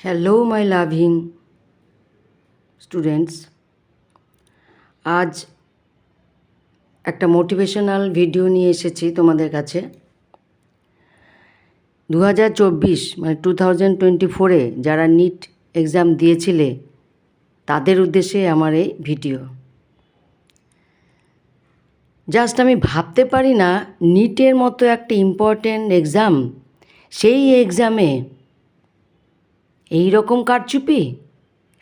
Hello my loving students আজ একটা motivational video নিয়ে এসেছি তোমাদের কাছে। দু হাজার চব্বিশ মানে টু থাউজেন্ড টোয়েন্টি ফোরে যারা নিট এক্সাম দিয়েছিলে, তাদের উদ্দেশ্যে আমার এই ভিডিও জাস্ট আমি ভাবতে পারি না নিটের মতো একটা ইম্পর্ট্যান্ট এক্সাম সেই এক্সামে এই রকম কারচুপি?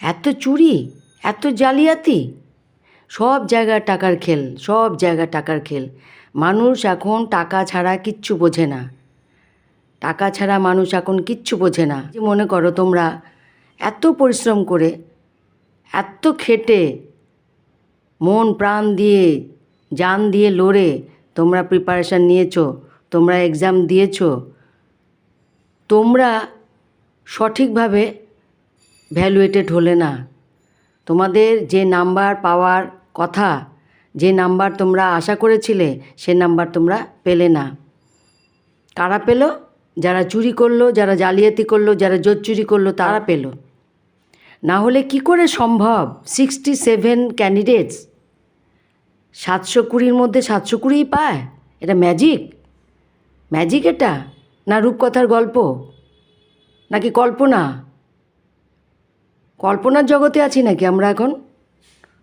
এত চুরি, এত জালিয়াতি? সব জায়গায় টাকার খেল, সব জায়গায় টাকার খেল। মানুষ এখন টাকা ছাড়া কিচ্ছু বোঝে না। টাকা ছাড়া মানুষ এখন কিচ্ছু বোঝে না। মনে করো তোমরা এত পরিশ্রম করে, এত খেটে, মন প্রাণ দিয়ে, জান দিয়ে লড়ে তোমরা প্রিপারেশান নিয়েছো, তোমরা এক্সাম দিয়েছ, তোমরা সঠিকভাবে ভ্যালুয়েটেড হলে না। তোমাদের যে নাম্বার পাওয়ার কথা, যে নাম্বার তোমরা আশা করেছিলে, সে নাম্বার তোমরা পেলে না। কারা পেল? যারা চুরি করল, যারা জালিয়াতি করল, যারা জোর চুরি করল, তারা পেল। না হলে কি করে সম্ভব? সিক্সটি সেভেন ক্যান্ডিডেটস সাতশো কুড়ির মধ্যে সাতশো কুড়িই পায়? এটা ম্যাজিক ম্যাজিক এটা? না রূপকথার গল্প? নাকি কল্পনা? কল্পনার জগতে আছি নাকি আমরা এখন?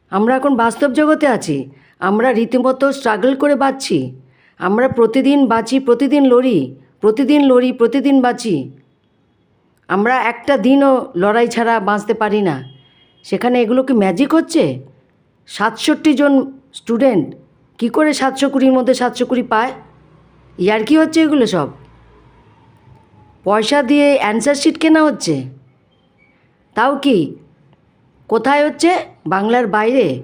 আমরা এখন বাস্তব জগতে আছি। আমরা রীতিমতো স্ট্রাগল করে বাঁচছি। আমরা প্রতিদিন বাঁচি, প্রতিদিন লড়ি প্রতিদিন লড়ি, প্রতিদিন বাঁচি। আমরা একটা দিনও লড়াই ছাড়া বাঁচতে পারি না। সেখানে এগুলো কি ম্যাজিক হচ্ছে? সাতষট্টি জন স্টুডেন্ট কি করে সাতশো কুড়ির মধ্যে সাতশো কুড়ি পায়? ইয়ার কি হচ্ছে এগুলো সব? পয়সা দিয়ে অ্যান্সার শিট কেনা হচ্ছে? তাও কি? কোথায় হচ্ছে? বাংলার বাইরে?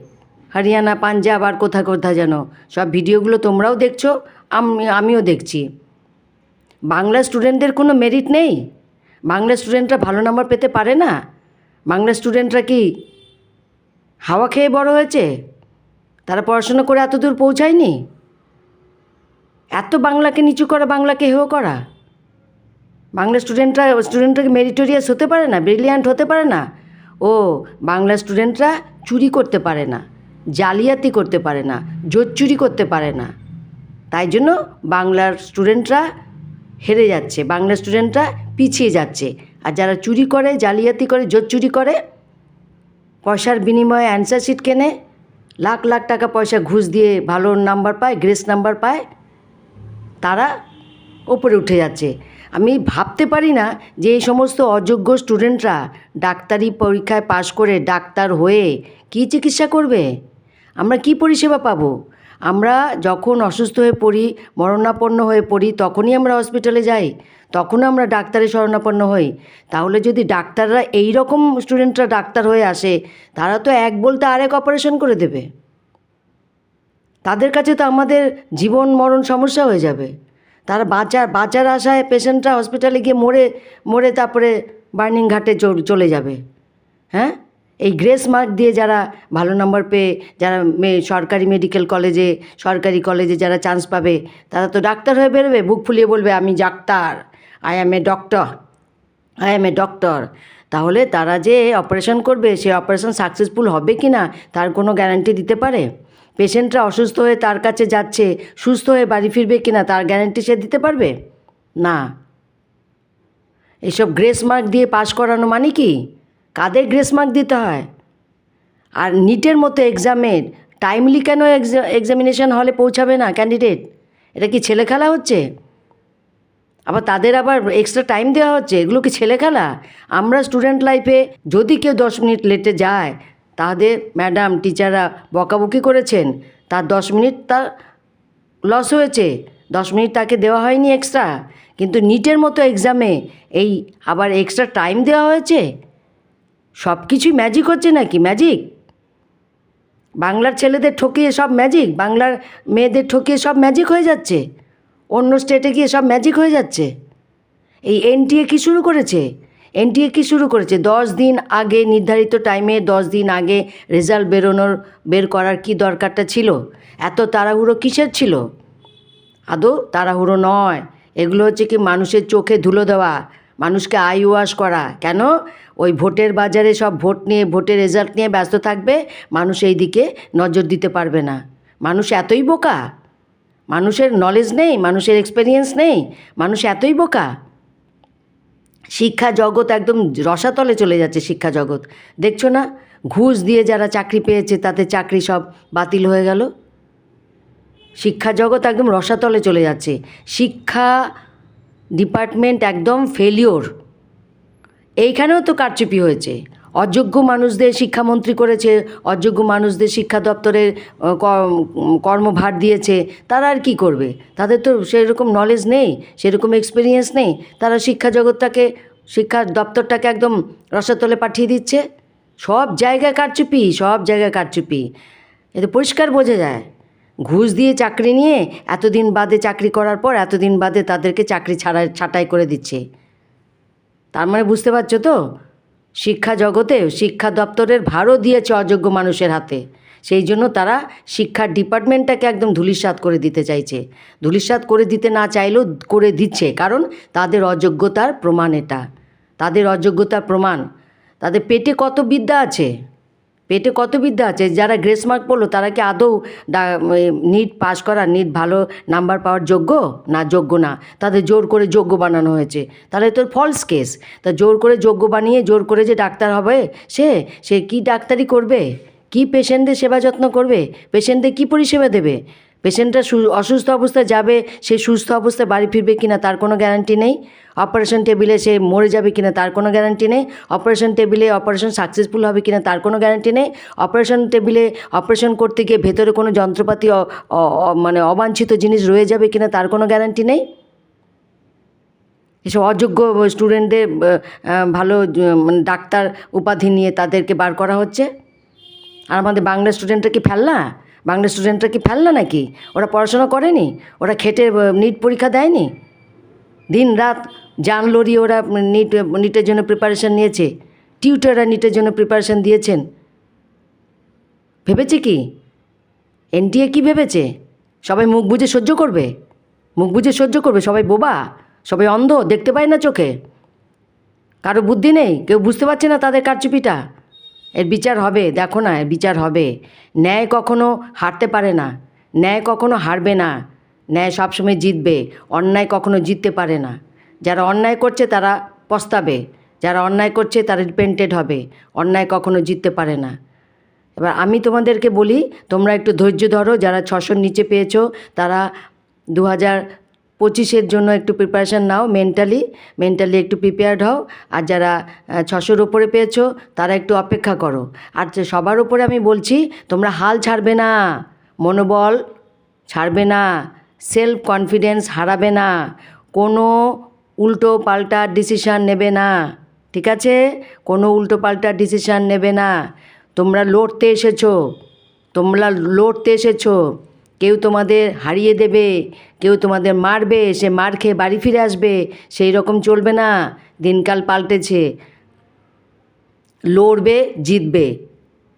হরিয়ানা, পাঞ্জাব আর কোথায় কোথায় যেন? সব ভিডিওগুলো তোমরাও দেখছ, আমি, আমিও দেখছি। বাংলা স্টুডেন্টদের কোনো মেরিট নেই? বাংলা স্টুডেন্টরা ভালো নাম্বার পেতে পারে না? বাংলা স্টুডেন্টরা কি হাওয়া খেয়ে বড় হয়েছে? তারা পড়াশোনা করে এত দূর পৌঁছায়নি? এত বাংলাকে নিচু করা, বাংলাকে হেয় করা। বাংলা স্টুডেন্টরা স্টুডেন্টরা মেরিটোরিয়াস হতে পারে না? ব্রিলিয়ান্ট হতে পারে না? ও, বাংলা স্টুডেন্টরা চুরি করতে পারে না, জালিয়াতি করতে পারে না, জোর চুরি করতে পারে না। তাই জন্য বাংলার স্টুডেন্টরা হেরে যাচ্ছে, বাংলা স্টুডেন্টরা পিছিয়ে যাচ্ছে। আর যারা চুরি করে, জালিয়াতি করে, জোর চুরি করে, পয়সার বিনিময়ে অ্যান্সার শিট কেনে, লাখ লাখ টাকা পয়সা ঘুষ দিয়ে ভালো নাম্বার পায় গ্রেস নাম্বার পায়, তারা ওপরে উঠে যাচ্ছে। আমি ভাবতে পারি না যে এই সমস্ত অযোগ্য স্টুডেন্টরা ডাক্তারি পরীক্ষায় পাশ করে ডাক্তার হয়ে কী চিকিৎসা করবে? আমরা কি পরিষেবা পাবো? আমরা যখন অসুস্থ হয়ে পড়ি, মরণাপন্ন হয়ে পড়ি, তখনই আমরা হসপিটালে যাই। তখন আমরা ডাক্তারের শরণাপন্ন হই। তাহলে যদি ডাক্তাররা এই রকম স্টুডেন্টরা ডাক্তার হয়ে আসে, তারা তো এক বলতে আরেক অপারেশন করে দেবে। তাদের কাছে তো আমাদের জীবন মরণ সমস্যা হয়ে যাবে। তারা বাঁচার বাঁচার আশায় পেশেন্টরা হসপিটালে গিয়ে মরে মরে তারপরে বার্নিং ঘাটে চলে যাবে। হ্যাঁ? এই গ্রেস মার্ক দিয়ে যারা ভালো নম্বর পেয়ে, যারা সরকারি মেডিকেল কলেজে, সরকারি কলেজে যারা চান্স পাবে, তারা তো ডাক্তার হয়ে বেরোবে। বুক ফুলিয়ে বলবে, আমি doctor, I am a doctor, I am a doctor. তাহলে তারা যে অপারেশন করবে, সে অপারেশন সাকসেসফুল হবে কি না তার কোনো গ্যারান্টি দিতে পারে? পেশেন্টরা অসুস্থ হয়ে তার কাছে যাচ্ছে, সুস্থ হয়ে বাড়ি ফিরবে কি না তার গ্যারান্টি সে দিতে পারবে? না। এসব গ্রেস মার্ক দিয়ে পাশ করানো মানে কি? কাদের গ্রেস মার্ক দিতে হয়? আর নিটের মতো এক্সামের টাইমলি কেন এক্সামিনেশন হলে পৌঁছাবে না ক্যান্ডিডেট? এটা কি ছেলে খেলা হচ্ছে? আবার তাদের আবার এক্সট্রা টাইম দেওয়া হচ্ছে, এগুলো কি ছেলে খেলা? আমরা স্টুডেন্ট লাইফে যদি কেউ দশ মিনিট লেটে যায় তাদের ম্যাডাম, টিচাররা বকাবকি করেছেন। তার দশ মিনিট তার লস হয়েছে। দশ মিনিট তাকে দেওয়া হয়নি এক্সট্রা কিন্তু নিটের মতো এক্সামে এই আবার এক্সট্রা টাইম দেওয়া হয়েছে? সব কিছুই ম্যাজিক হচ্ছে নাকি? ম্যাজিক বাংলার ছেলেদের ঠকিয়ে সব ম্যাজিক বাংলার মেয়েদের ঠকিয়ে সব ম্যাজিক হয়ে যাচ্ছে? অন্য স্টেটে গিয়ে সব ম্যাজিক হয়ে যাচ্ছে? এই এনটিএ কি শুরু করেছে? এনটিএ কি শুরু করেছে? দশ দিন আগে, নির্ধারিত টাইমে দশ দিন আগে রেজাল্ট বেরোনোর, বের করার কি দরকারটা ছিল? এত তাড়াহুড়ো কিসের ছিল? আদৌ তাড়াহুড়ো নয়। এগুলো হচ্ছে কি মানুষের চোখে ধুলো দেওয়া, মানুষকে আই ওয়াশ করা। কেন? ওই ভোটের বাজারে সব ভোট নিয়ে, ভোটের রেজাল্ট নিয়ে ব্যস্ত থাকবে, মানুষ এই দিকে নজর দিতে পারবে না। মানুষ এতই বোকা? মানুষের নলেজ নেই, মানুষের এক্সপেরিয়েন্স নেই, মানুষ এতই বোকা? শিক্ষা জগৎ একদম রসাতলে চলে যাচ্ছে শিক্ষা জগৎ। দেখছ না? ঘুষ দিয়ে যারা চাকরি পেয়েছে, তাতে চাকরি সব বাতিল হয়ে গেল। শিক্ষা জগৎ একদম রসাতলে চলে যাচ্ছে। শিক্ষা ডিপার্টমেন্ট একদম ফেলিওর এইখানেও তো কারচুপি হয়েছে। অযোগ্য মানুষদের শিক্ষামন্ত্রী করেছে, অযোগ্য মানুষদের শিক্ষা দপ্তরের কর্মভার দিয়েছে, তারা আর কি করবে? তাদের তো সেরকম নলেজ নেই, সেরকম এক্সপিরিয়েন্স নেই, তারা শিক্ষা জগৎটাকে, শিক্ষা দপ্তরটাকে একদম রসাতলে পাঠিয়ে দিচ্ছে। সব জায়গায় কারচুপি, সব জায়গায় কারচুপি। এতে পরিষ্কার বোঝা যায়। ঘুষ দিয়ে চাকরি নিয়ে এতদিন বাদে চাকরি করার পর এতদিন বাদে তাদেরকে চাকরি ছাড়া ছাঁটাই করে দিচ্ছে। তার মানে বুঝতে পারছ তো? শিক্ষা জগতে শিক্ষা দপ্তরের ভারও দিয়েছে অযোগ্য মানুষের হাতে। সেই জন্য তারা শিক্ষার ডিপার্টমেন্টটাকে একদম ধুলিসাত করে দিতে চাইছে। ধুলিসাত করে দিতে না চাইলেও করে দিচ্ছে, কারণ তাদের অযোগ্যতার প্রমাণ এটা। তাদের অযোগ্যতার প্রমাণ। তাদের পেটে কত বিদ্যা আছে? পেটে কত বিদ্যা আছে? যারা গ্রেস মার্ক পড়ল, তারা কি আদৌ নিট পাশ করা, নিট ভালো নাম্বার পাওয়ার যোগ্য? না যোগ্য না। তাদের জোর করে যোগ্য বানানো হয়েছে। তাহলে তোর ফলস কেস তা জোর করে যোগ্য বানিয়ে, জোর করে যে ডাক্তার হবে, সে সে কি ডাক্তারি করবে? কি পেশেন্টদের সেবা যত্ন করবে? পেশেন্টদের কি পরিষেবা দেবে? পেশেন্টটা অসুস্থ অবস্থায় যাবে, সে সুস্থ অবস্থায় বাড়ি ফিরবে কিনা তার কোনো গ্যারান্টি নেই। অপারেশন টেবিলে সে মরে যাবে কিনা তার কোনো গ্যারান্টি নেই। অপারেশন টেবিলে অপারেশন সাকসেসফুল হবে কিনা তার কোনো গ্যারান্টি নেই। অপারেশন টেবিলে অপারেশন করতে গিয়ে ভেতরে কোনো যন্ত্রপাতি মানে অবাঞ্ছিত জিনিস রয়ে যাবে কিনা তার কোনো গ্যারান্টি নেই। এসব অযোগ্য স্টুডেন্টদের ভালো মানে ডাক্তার উপাধি নিয়ে তাদেরকে বার করা হচ্ছে। আর আমাদের বাংলা স্টুডেন্টরা কি ফেলনা? বাংলা স্টুডেন্টরা কি ফেলনা নাকি? ওরা পড়াশোনা করেনি? ওরা খেটে নিট পরীক্ষা দেয়নি? দিন রাত জান লড়িয়ে ওরা নিট নিটের জন্য প্রিপারেশন নিয়েছে। টিউটাররা নিটের জন্য প্রিপারেশন দিয়েছেন। ভেবেছে কি? এনটিএ কি ভেবেছে? সবাই মুখ বুজে সহ্য করবে? মুখ বুজে সহ্য করবে? সবাই বোবা? সবাই অন্ধ? দেখতে পায় না চোখে? কারও বুদ্ধি নেই? কেউ বুঝতে পারছে না তাদের কারচুপিটা? এর বিচার হবে, দেখো না, এর বিচার হবে। ন্যায় কখনো হারতে পারে না, ন্যায় কখনো হারবে না, ন্যায় সবসময় জিতবে, অন্যায় কখনো জিততে পারে না। যারা অন্যায় করছে তারা পস্তাবে, যারা অন্যায় করছে তারা রিপেন্টেড হবে, অন্যায় কখনো জিততে পারে না। এবার আমি তোমাদেরকে বলি, তোমরা একটু ধৈর্য ধরো, যারা ছশোর নিচে পেয়েছ, তারা দু হাজার পঁচিশের জন্য একটু প্রিপারেশান নাও মেন্টালি মেন্টালি একটু প্রিপেয়ার্ড হও। আর যারা ছশোর ওপরে পেয়েছ, তারা একটু অপেক্ষা করো। আর সবার ওপরে আমি বলছি, তোমরা হাল ছাড়বে না, মনোবল ছাড়বে না সেলফ কনফিডেন্স হারাবে না, কোনো উল্টো পাল্টা ডিসিশান নেবে না, ঠিক আছে? কোনো উল্টো পাল্টা ডিসিশান নেবে না। তোমরা লড়তে এসেছ, তোমরা লড়তে এসেছ। কেউ তোমাদের হারিয়ে দেবে, কেউ তোমাদের মারবে, সে মার খেয়ে বাড়ি ফিরে আসবে, সেই রকম চলবে না, দিনকাল পাল্টেছে। লড়বে, জিতবে।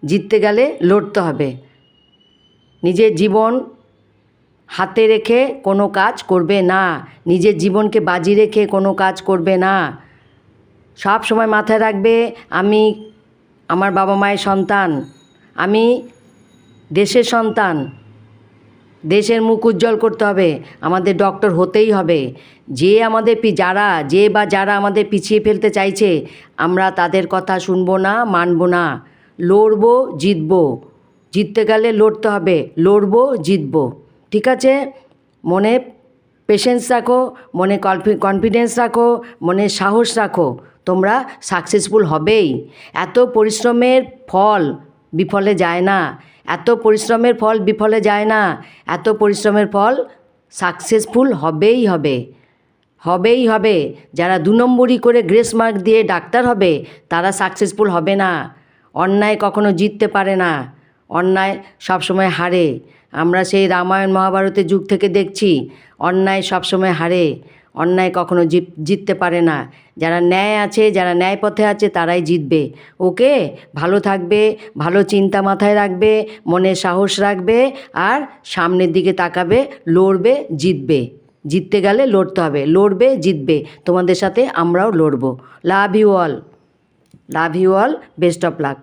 জিততে গেলে লড়তে হবে। নিজের জীবন হাতে রেখে কোনো কাজ করবে না। নিজের জীবনকে বাজি রেখে কোনো কাজ করবে না। সব সময় মাথায় রাখবে, আমি আমার বাবা মায়ের সন্তান। আমি দেশের সন্তান। দেশের মুখ উজ্জ্বল করতে হবে, আমাদের ডক্টর হতেই হবে। যে আমাদের যারা, যে বা যারা আমাদের পিছিয়ে ফেলতে চাইছে, আমরা তাদের কথা শুনব না, মানবো না। লড়বো, জিতবো। জিততে গেলে লড়তে হবে, লড়বো, জিতবো। ঠিক আছে? মনে পেশেন্স রাখো, মনে কনফিডেন্স রাখো, মনে সাহস রাখো, তোমরা সাকসেসফুল হবেই। এত পরিশ্রমের ফল বিফলে যায় না। এত পরিশ্রমের ফল বিফলে যায় না। এত পরিশ্রমের ফল সাকসেসফুল হবেই হবে। হবেই হবে। যারা দু নম্বরই করে গ্রেস মার্ক দিয়ে ডাক্তার হবে, তারা সাকসেসফুল হবে না। অন্যায় কখনো জিততে পারে না। অন্যায় সবসময় হারে। আমরা সেই রামায়ণ মহাভারতের যুগ থেকে দেখছি, অন্যায় সবসময় হারে। অন্যায় কখনো জিত, জিততে পারে না। যারা ন্যায় আছে, যারা ন্যায় পথে আছে, তারাই জিতবে। ওকে? ভালো থাকবে, ভালো চিন্তা মাথায় রাখবে, মনে সাহস রাখবে, আর সামনের দিকে তাকাবে, লড়বে, জিতবে। জিততে গেলে লড়তে হবে। লড়বে, জিতবে। তোমাদের সাথে আমরাও লড়বো। Love you all love you all best of luck